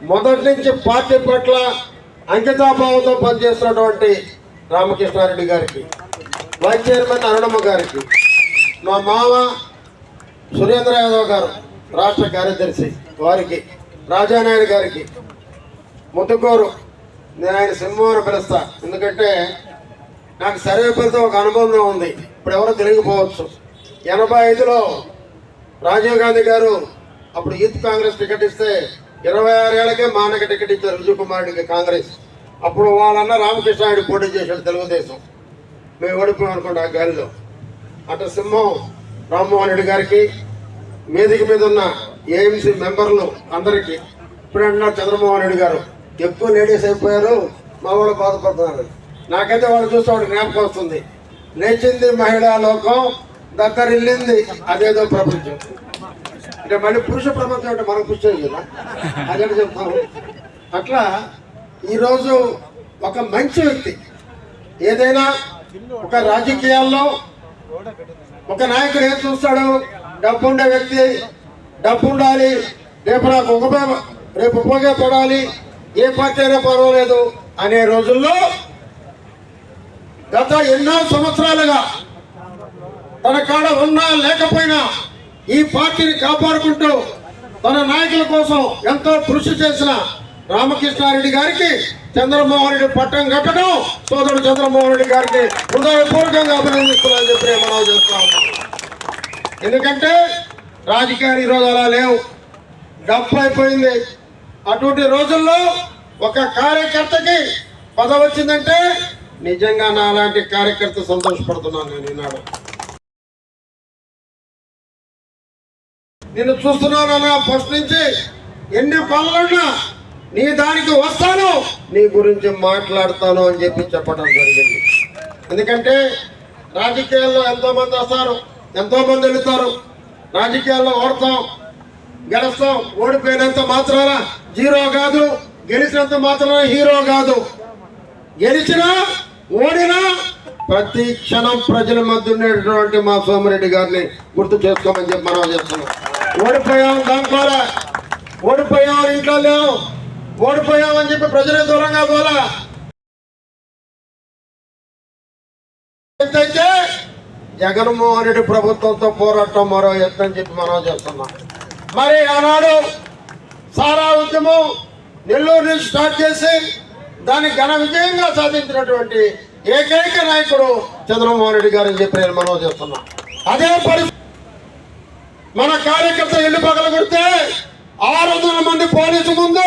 మొదటి నుంచి పార్టీ పట్ల అంకితాభావంతో పనిచేస్తున్నటువంటి రామకృష్ణారెడ్డి గారికి వైస్ చైర్మన్ అరుణమ్మ గారికి మా మామ సురేంద్ర యాదవ్ గారు రాష్ట్ర కార్యదర్శి వారికి రాజానాయుడు గారికి ముద్దుకోరు నేను ఆయన సింహం అని పిలుస్తా. ఎందుకంటే నాకు సర్వేపల్లితో ఒక అనుబంధం ఉంది. ఇప్పుడు ఎవరో తిరిగిపోవచ్చు. ఎనభై ఐదులో రాజీవ్ గాంధీ గారు అప్పుడు యూత్ కాంగ్రెస్ టికెట్ ఇస్తే ఇరవై ఆరేళ్ళకే మానక టికెట్ ఇచ్చారు రుజుకుమార్ కాంగ్రెస్. అప్పుడు వాళ్ళన్న రామకృష్ణాయుడు పోటీ చేశాడు తెలుగుదేశం. మేము ఓడిపోయాం అనుకోండి ఆ గాలిలో. అటు సింహం రామ్మోహన్ రెడ్డి గారికి మీదికి మీద ఉన్న ఏఎంసీ మెంబర్లు అందరికీ ఇప్పుడు అంటున్నారు చంద్రమోహన్ రెడ్డి గారు ఎక్కువ లేడీస్ అయిపోయారు మా వాళ్ళు బాధపడుతున్నారు. నాకైతే వాళ్ళు చూస్తే వాడు జ్ఞాపకం వస్తుంది. లేచింది మహిళా లోకం దగ్గరిల్లింది అదేదో ప్రపంచం. అంటే మళ్ళీ పురుష ప్రపంచం అంటే మనం పురుష కదా? అదే చెప్తాము అట్లా ఈరోజు ఒక మంచి వ్యక్తి ఏదైనా ఒక రాజకీయాల్లో ఒక నాయకుడు ఏం చూస్తాడు? డబ్బు ఉండే వ్యక్తి డబ్బు ఉండాలి రేపు నాకు ఉపయోగ రేపు ఉపయోగపడాలి ఏ పార్టీ అయినా పర్వాలేదు అనే రోజుల్లో గత ఎన్నో సంవత్సరాలుగా తన కాడ ఉన్నా లేకపోయినా ఈ పార్టీని కాపాడుకుంటూ తన నాయకుల కోసం ఎంతో కృషి చేసిన రామకృష్ణారెడ్డి గారికి చంద్రమోహన్ రెడ్డి పట్టం కట్టడం సోదరుడు చంద్రమోహన్ రెడ్డి గారికి హృదయపూర్వకంగా అభినందిస్తున్నానని చెప్పి మనం చేస్తా ఎందుకంటే రాజకీయాలు ఈరోజు అలా లేవు. డబ్బు అయిపోయింది అటువంటి రోజుల్లో ఒక కార్యకర్తకి పదవి వచ్చిందంటే నిజంగా నా కార్యకర్త సంతోషపడుతున్నాను నేను ఈనాడు. నిన్ను చూస్తున్నానన్నా ఫస్ట్ నుంచి ఎన్ని పనులున్నా నీ దానికి వస్తాను నీ గురించి మాట్లాడతాను అని చెప్పి చెప్పడం జరిగింది. ఎందుకంటే రాజకీయాల్లో ఎంతో మంది వస్తారు ఎంతో మంది వెళుతారు రాజకీయాల్లో ఓడతాం గెలుస్తాం ఓడిపోయినంత మాత్రాన జీరో కాదు గెలిచినంత మాత్రాన హీరో కాదు. గెలిచినా ఓడినా ప్రతి క్షణం ప్రజల మధ్య ఉండేటటువంటి మా సోమిరెడ్డి గారిని గుర్తు చేసుకోమని చెప్పి మనం చేస్తున్నాం. ఓడిపోయాం దానికోరా ఓడిపోయాం ఇంట్లో లేవు. ఓడిపోయాం అని చెప్పి ప్రజలే దూరంగా పోలా. ఎంతైతే జగన్మోహన్ రెడ్డి ప్రభుత్వంతో పోరాటం మరో ఎత్తు అని చెప్పి మనం చేస్తున్నాం మరి ఆనాడు సారా ఉద్యమం నెల్లూరు నుంచి స్టార్ట్ చేసి దాన్ని ఘన విజయంగా సాధించినటువంటి ఏకైక నాయకుడు చంద్రమోహన్ రెడ్డి గారు అని చెప్పి నేను మనం చేస్తున్నాం. అదే పరిస్థితి మన కార్యకర్త ఇల్లు పగల కొడితే ఆరు వందల మంది పోలీసు ముందు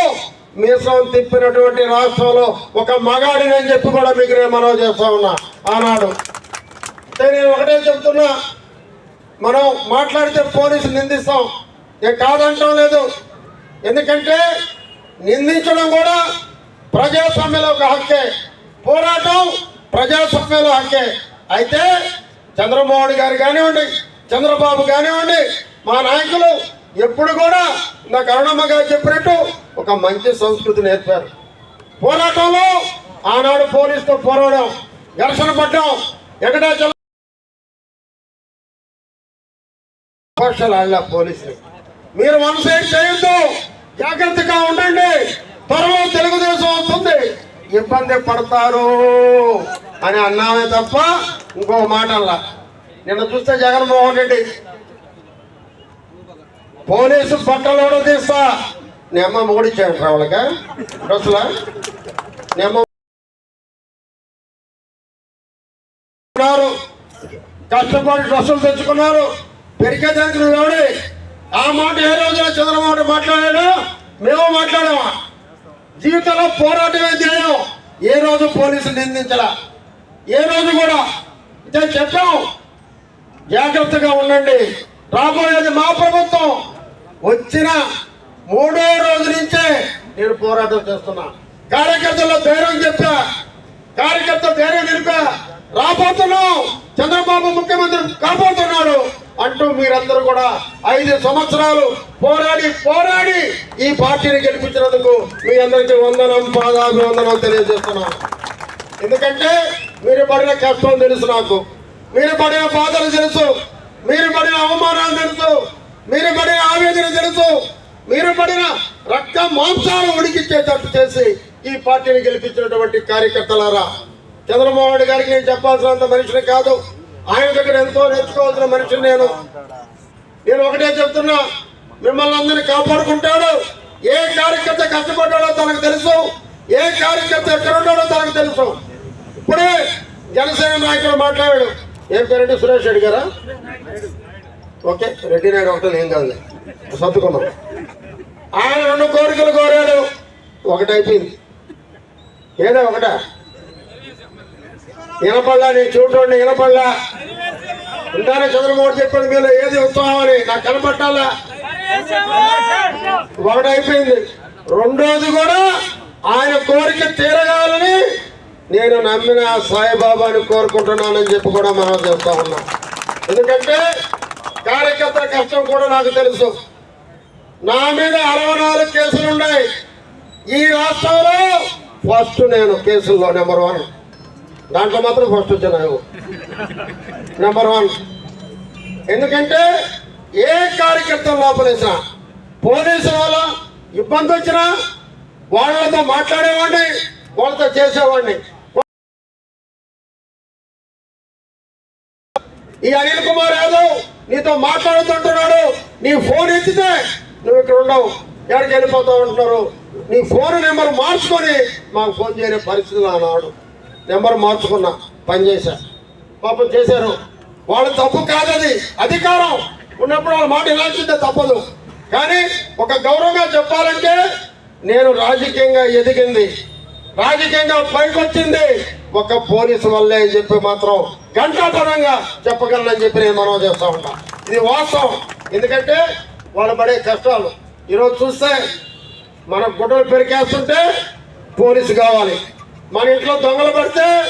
మీసం తిప్పినటువంటి రాష్ట్రంలో ఒక మగాడిని అని చెప్పి కూడా మీకు నేను మనం చేస్తా ఉన్నా. ఆనాడు. నేను ఒకటే చెప్తున్నా మనం మాట్లాడితే పోలీసులు నిందిస్తాం. నేను కాదంటాం లేదు. ఎందుకంటే నిందించడం కూడా ప్రజాస్వామ్యంలో ఒక హక్కే. పోరాటం ప్రజాస్వామ్యంలో హక్కే. అయితే చంద్రమోహన్ గారు కానివ్వండి చంద్రబాబు కానివ్వండి మా నాయకులు ఎప్పుడు కూడా నా కరుణమ్మ గారు చెప్పినట్టు ఒక మంచి సంస్కృతి నేర్పారు. పోరాటంలో ఆనాడు పోలీసుతో పోరాడడం ఘర్షణ పడ్డం. ఎక్కడా పక్షాలు ఆడలే పోలీసులు. మీరు వన్ సైడ్ చేయొద్దు. జాగ్రత్తగా ఉండండి. త్వరలో తెలుగుదేశం వస్తుంది. ఇబ్బంది పడతారు అని అన్నామే తప్ప ఇంకో మాట అలా నిన్న చూస్తే జగన్మోహన్ రెడ్డి పోలీసు బట్టలు తీస్తా. నీ అమ్మ మూడిచ్చాడు రావులక డ్రెస్సులా? నీ అమ్మ కష్టపడి డ్రెస్సులు తెచ్చుకున్నారు. పెరిగేదానికి నువ్వు ఎవడి? ఆ మాట ఏ రోజున చంద్రబాబు మాట్లాడాడు? మేము మాట్లాడామా? జీవితంలో పోరాటమే ధ్యేయం ఏ రోజు పోలీసులు నిందించలా? ఏ రోజు కూడా? ఇదే చెప్పాం. జాగ్రత్తగా ఉండండి. రాబోయేది మా ప్రభుత్వం. వచ్చిన మూడో రోజు నుంచే నేను పోరాటం చేస్తున్నా. కార్యకర్తల్లో ధైర్యం చెప్పా. కార్యకర్త ధైర్యం నిలిపా. రాబోతున్నాం. చంద్రబాబు ముఖ్యమంత్రి కాబోతున్నాడు అంటూ మీరందరూ కూడా ఐదు సంవత్సరాలు పోరాడి పోరాడి ఈ పార్టీని గెలిపించినందుకు మీ అందరికీ వందనం పాదాభివందనం తెలియజేస్తున్నాను ఎందుకంటే మీరు పడిన కష్టం తెలుసు నాకు. మీరు పడిన బాధలు తెలుసు. మీరు పడిన అవమానాలు తెలుసు. మీరు పడిన ఆవేదన తెలుసు. మీరు పడిన రక్త మాంసాలు ఉడికిచ్చేటట్టు చేసి ఈ పార్టీని గెలిపించినటువంటి కార్యకర్తలారా చంద్రబాబు నాయుడు గారికి నేను చెప్పాల్సినంత మనిషిని కాదు. ఆయన దగ్గర ఎంతో నేర్చుకోవాల్సిన మనిషిని నేను. నేను ఒకటే చెప్తున్నా మిమ్మల్ని అందరినీ కాపాడుకుంటాడు. ఏ కార్యకర్త కష్టపడ్డాడో తనకు తెలుసు. ఏ కార్యకర్త ఎక్కడ ఉన్నాడో తనకు తెలుసు. ఇప్పుడే జనసేన నాయకుడు మాట్లాడాడు. ఏం పేరండి? సురేష్ రెడ్డి గారా? ఓకే రెడ్డి నాయుడు ఒకటే ఏం కాదులే. సర్దుకున్నాం. ఆయన రెండు కోరికలు కోరాడు. ఒకటైపోయింది ఏదో ఒకట. వినపడలా నేను చూడండి వినపడలా ఇందానే చంద్రమోహన్ చెప్పాడు మీరు ఏది ఉత్సాహమని నాకు కనపట్టాలా? ఒకటి అయిపోయింది. రెండోది కూడా ఆయన కోరిక తీరగాలని నేను నమ్మిన సాయిబాబాని కోరుకుంటున్నానని చెప్పి కూడా మనం చెప్తా ఉన్నాం. ఎందుకంటే కార్యకర్త కష్టం కూడా నాకు తెలుసు. నా మీద అరవై నాలుగు కేసులు ఉన్నాయి. ఈ రాష్ట్రంలో ఫస్ట్ నేను కేసుల్లో నెంబర్ వన్ దాంట్లో మాత్రం ఫస్ట్ వచ్చాను నెంబర్ వన్ ఎందుకంటే ఏ కార్యకర్త లోపలేసినా పోలీసు వాళ్ళ ఇబ్బంది వచ్చినా వాళ్ళతో మాట్లాడేవాడిని వాళ్ళతో చేసేవాడిని. ఈ అనిల్ కుమార్ యాదవ్ నీతో మాట్లాడుతుంటున్నాడు. నీ ఫోన్ ఎత్తితే నువ్వు ఇక్కడ ఉండవు. ఎక్కడికి వెళ్ళిపోతావు అంటున్నారు. నీ ఫోన్ నెంబర్ మార్చుకొని మాకు ఫోన్ చేయని పరిస్థితులు అన్నాడు నెంబర్ మార్చుకున్నా పనిచేశా పాపం చేశారు. వాళ్ళ తప్పు కాదది అధికారం. ఉన్నప్పుడు వాళ్ళ మాట ఇలాంటిదే తప్పదు. కానీ ఒక గౌరవంగా చెప్పాలంటే నేను రాజకీయంగా ఎదిగింది. రాజకీయంగా పైకొచ్చింది. ఒక పోలీసు వల్లే చెప్పి మాత్రం గంటాతనంగా చెప్పగలనని చెప్పి నేను మనం చేస్తా ఉంటా ఇది వాస్తవం. ఎందుకంటే వాళ్ళు పడే కష్టాలు. ఈరోజు చూస్తే మన గుడ్డలు పెరికేస్తుంటే పోలీసు కావాలి. మన ఇంట్లో దొంగలు పడితే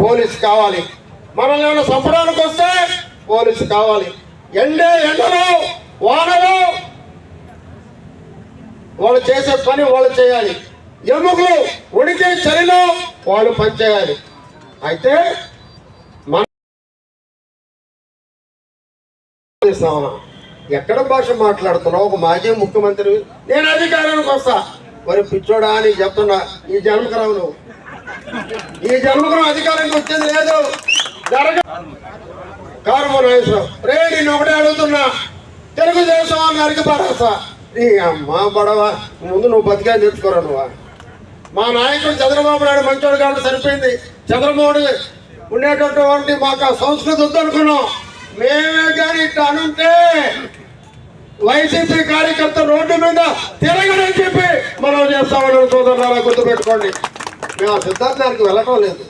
పోలీసు కావాలి. మనల్ని ఏమైనా చంపడానికి వస్తే పోలీసు కావాలి. ఎండే ఎండలో వానలో వాళ్ళు చేసే పని వాళ్ళు చేయాలి. ఎముకలు ఉడికే చలిలో వాళ్ళు పనిచేయాలి. అయితే మన ఎక్కడ భాష మాట్లాడుతున్నావు? ఒక మాజీ ముఖ్యమంత్రి నేను అధికారానికి వస్తా. మరి పిచ్చోడా అని చెప్తున్నా ఈ జన్మకరావు నువ్వు. ఈ జన్మకరం అధికారానికి వచ్చేది లేదు. జరగ కారు నాగేశ్వరరావు రే నేను ఒకటే అడుగుతున్నా. తెలుగుదేశం గారికి పడవసా నీ అమ్మ పడవ ముందు నువ్వు బతికా నేర్చుకోరా నువ్వు. మా నాయకుడు చంద్రబాబు నాయుడు మంచోడు కాబట్టి సరిపోయింది. చంద్రమోహన్ ఉండేటటువంటి మాకు ఆ సంస్కృతి ఉందనుకున్నాం మేమే కానీ ఇట్లా అనుంటే వైసీపీ కార్యకర్త రోడ్డు మీద తిరగడని చెప్పి మనం చేస్తామని సోదరులారా గుర్తుపెట్టుకోండి. మేము ఆ సిద్ధాంతానికి వెళ్ళటం లేదు.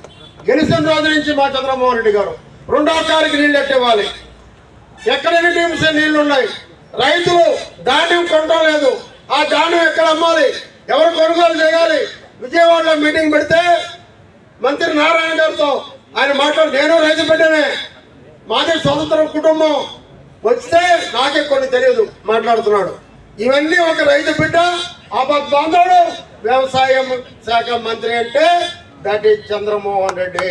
గెలిచిన రోజు నుంచి మా చంద్రమోహన్ రెడ్డి గారు రెండో తారీఖు నీళ్ళు ఎట్టేవాలి ఎక్కడ టీమ్స్ నీళ్ళు ఉన్నాయి రైతులు ధాన్యం కొనడం లేదు. ఆ ధాన్యం ఎక్కడ అమ్మాలి? ఎవరు కొనుగోలు చేయాలి? విజయవాడలో మీటింగ్ పెడితే మంత్రి నారాయణ గారితో ఆయన మాట్లాడు నేను రైతు బిడ్డనే. మాది స్వతంత్ర కుటుంబం. వస్తే నాకే కొన్ని తెలియదు మాట్లాడుతున్నాడు. ఇవన్నీ ఒక రైతు బిడ్డ ఆపద్బాంధవుడు వ్యవసాయ శాఖ మంత్రి అంటే దట్ ఈజ్ చంద్రమోహన్ రెడ్డి.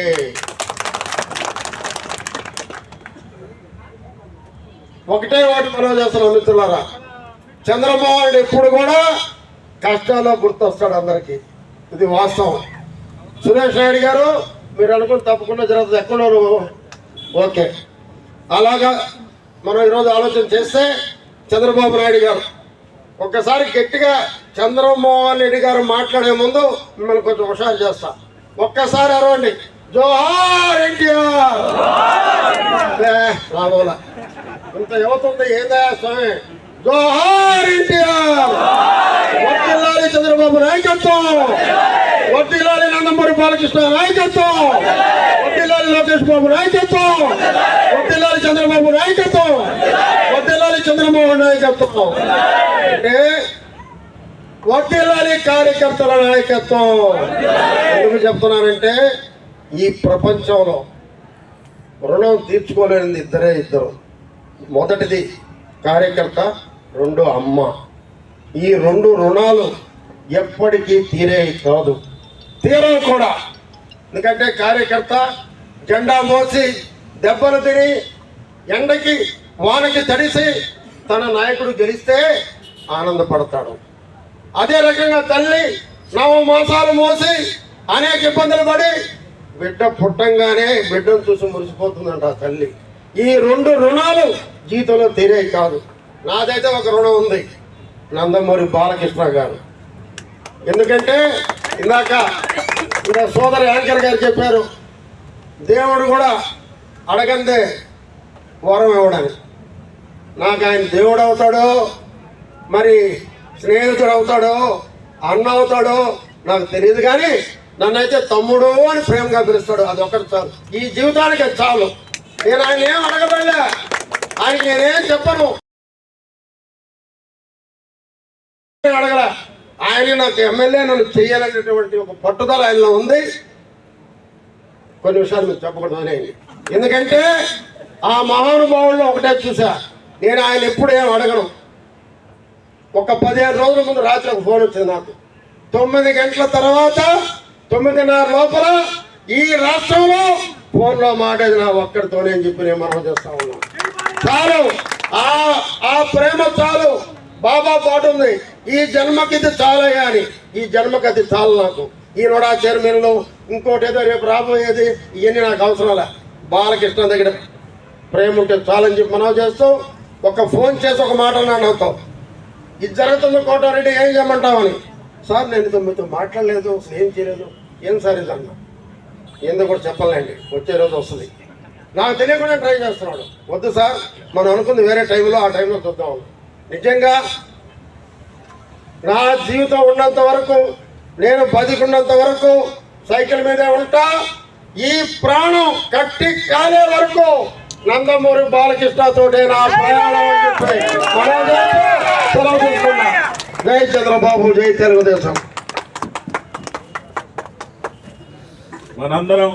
ఒకటే ఒకటి మనం చేస్తున్నాం మిత్రులారా చంద్రమోహన్ రెడ్డి ఎప్పుడు కూడా కష్టాల్లో గుర్తొస్తాడు అందరికీ. ఇది వాస్తవం. సురేష్ నాయుడు గారు మీరు అనుకుని తప్పకుండా జరుగుతుంది ఎక్కడో నువ్వు ఓకే. అలాగా మనం ఈరోజు ఆలోచన చేస్తే చంద్రబాబు నాయుడు గారు ఒక్కసారి గట్టిగా చంద్రమోహన్ రెడ్డి గారు మాట్లాడే ముందు మిమ్మల్ని కొంచెం హుషారు చేస్తా. ఒక్కసారి అరవండి. జోహార్ ఎన్టీఆర్! రాబోలా ఇంత యువత ఉంది ఏందా స్వామి? జోహార్ ఎన్టీఆర్! చంద్రబాబు నాయకత్వం! వడ్డీలాలి నందమూరి బాలకృష్ణ నాయకత్వం. వడ్డీలాలి లోకేష్ బాబు నాయకత్వం. వడ్డీలాలి చంద్రబాబు నాయకత్వం. వడ్డీలాలి చంద్రబాబు నాయకత్వం. అంటే వర్తిల్లాలి కార్యకర్తల నాయకత్వం. ఎందుకు చెప్తున్నానంటే ఈ ప్రపంచంలో రుణం తీర్చుకోలేనిది ఇద్దరే ఇద్దరు. మొదటిది కార్యకర్త రెండు అమ్మ. ఈ రెండు రుణాలు ఎప్పటికీ తీరే కాదు. తీరవు కూడా. ఎందుకంటే కార్యకర్త జెండా మోసి దెబ్బలు తిని ఎండకి వానకి తడిసి తన నాయకుడు గెలిస్తే ఆనందపడతాడు. అదే రకంగా తల్లి నవ మాసాలు మోసి అనేక ఇబ్బందులు పడి బిడ్డ పుట్టంగానే బిడ్డను చూసి మురిసిపోతుందంట ఆ తల్లి. ఈ రెండు రుణాలు జీవితంలో తీరే కాదు. నాదైతే ఒక రుణం ఉంది. నందమూరి బాలకృష్ణ గారు. ఎందుకంటే ఇందాక ఇంకా సోదర యాంకర్ గారు చెప్పారు దేవుడు కూడా అడగందే వరం ఇవ్వడానికి. నాకు ఆయన దేవుడు అవుతాడో మరి స్నేహితుడు అవుతాడో అన్న అవుతాడో నాకు తెలియదు కానీ నన్నైతే తమ్ముడు అని ప్రేమగా పిలుస్తాడు. అది ఒకటి చాలు. ఈ జీవితానికి చాలు. నేను ఆయన ఏం అడగబడలే ఆయనకి నేనేం చెప్పను. అడగల. ఆయన నాకు ఎమ్మెల్యే నన్ను చేయాలనేటువంటి ఒక పట్టుదల ఆయనలో ఉంది. కొన్ని విషయాలు మీరు చెప్పకూడదు అనేది ఎందుకంటే ఆ మహానుభావుల్లో ఒకటే చూసా నేను ఆయన ఎప్పుడు ఏం అడగను. ఒక పదిహేను రోజుల ముందు రాత్రి ఒక ఫోన్ వచ్చింది నాకు. తొమ్మిది గంటల తర్వాత తొమ్మిదిన్నర లోపల ఈ రాష్ట్రంలో ఫోన్లో మాటేది నా ఒక్కడితోనే అని చెప్పి నేను మనం చేస్తా ఉన్నాను. చాలు. ఆ ఆ ప్రేమ చాలు. బాబా పాట ఉంది. ఈ జన్మకి ఇది చాలే అని. ఈ జన్మకి అది చాలు నాకు. ఈనాడు ఆ చైర్మన్లు ఇంకోటి ఏదో రేపు రాబోయేది ఇవన్నీ నాకు అవసరాలే. బాలకృష్ణ దగ్గర ప్రేమ ఉంటే చాలని చెప్పి మనం చేస్తూ ఒక ఫోన్ చేసి ఒక మాట అన్నాడు నాతో. ఇది జరుగుతుంది కోటారెడ్డి ఏం చేయమంటామని సార్ నేను ఇంత మీతో మాట్లాడలేదు ఏం చేయలేదు. ఏం సార్ ఇది అన్నా ఎందుకు కూడా చెప్పాలండి. వచ్చే రోజు వస్తుంది. నాకు తెలియకుండా ట్రై చేస్తున్నాడు. వద్దు సార్ మనం అనుకుంది వేరే టైంలో ఆ టైంలో చూద్దాం నిజంగా నా జీవితం ఉన్నంత వరకు నేను బతికున్నంత వరకు సైకిల్ మీదే ఉంటా ఈ ప్రాణం కట్టి కాలే వరకు నందమూరి బాలకృష్ణతోటే నా ప్రయాణం సెలవు తీసుకున్నా. జై చంద్రబాబు జై తెలుగుదేశం మనందరం